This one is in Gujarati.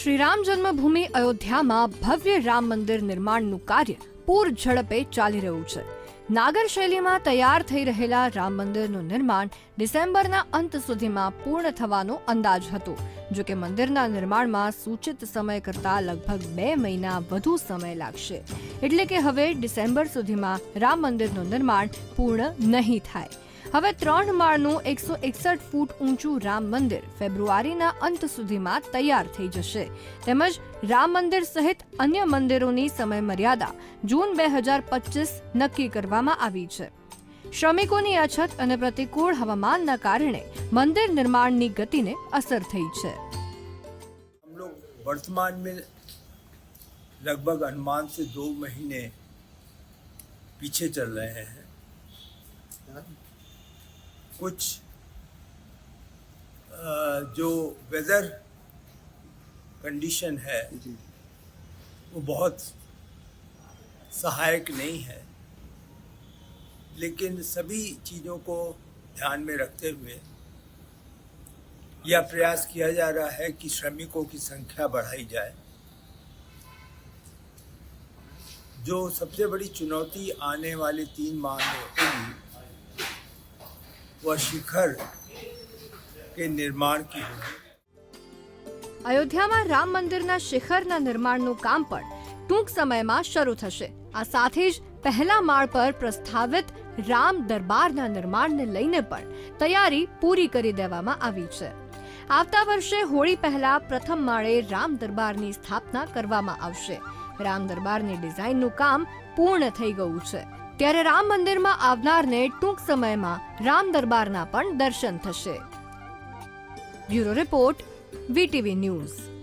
શ્રીરામ જન્મભૂમિ અયોધ્યામાં ભવ્ય રામ મંદિર નિર્માણનું કાર્ય પૂર ઝડપે ચાલી રહ્યું છે. નાગર શૈલીમાં તૈયાર થઈ રહેલા રામ મંદિરનું નિર્માણ ડિસેમ્બરના અંત સુધીમાં પૂર્ણ થવાનો અંદાજ હતો. જો કે મંદિરના નિર્માણમાં સૂચિત સમય કરતાં લગભગ બે મહિના વધુ સમય લાગશે. એટલે કે હવે ડિસેમ્બર સુધીમાં રામ મંદિરનું નિર્માણ પૂર્ણ નહીં થાય. હવે ત્રણ માળનું એકસો એકસઠ ફૂટ ઊંચું રામ મંદિર ફેબ્રુઆરીના અંત સુધીમાં તૈયાર થઈ જશે તેમજ રામ મંદિર સહિત અન્ય મંદિરોની સમય મર્યાદા જૂન બે હજાર પચીસ નક્કી કરવામાં આવી છે શ્રમિકોની અછત અને પ્રતિકૂળ હવામાનના કારણે મંદિર નિર્માણની ગતિને અસર થઈ છે हम लोग वर्तमान में लगभग अनुमान से दो महीने पीछे चल रहे हैं कुछ जो वेदर कंडीशन है वो बहुत सहायक नहीं है। लेकिन सभी चीज़ों को ध्यान में रखते हुए यह प्रयास किया जा रहा है कि श्रमिकों की संख्या बढ़ाई जाए। जो सबसे बड़ी चुनौती आने वाले तीन माह में होगी वह शिखर के निर्माण की होगी અયોધ્યામાં રામ મંદિરના શિખરના નિર્માણનું કામ પણ ટૂંક સમયમાં શરૂ થશે આ સાથે જ પહેલા માળ પર પ્રસ્તાવિત રામ દરબારના નિર્માણને લઈને પણ તૈયારી પૂરી કરી દેવામાં આવી છે આવતા વર્ષે હોળી પહેલા પ્રથમ માળે રામ દરબારની સ્થાપના કરવામાં આવશે રામ દરબારની ડિઝાઇનનું કામ પૂર્ણ થઈ ગયું છે ત્યારે રામ મંદિરમાં આવનારને ટૂંક સમયમાં રામ દરબારના પણ દર્શન થશે. Bureau report, VTV news.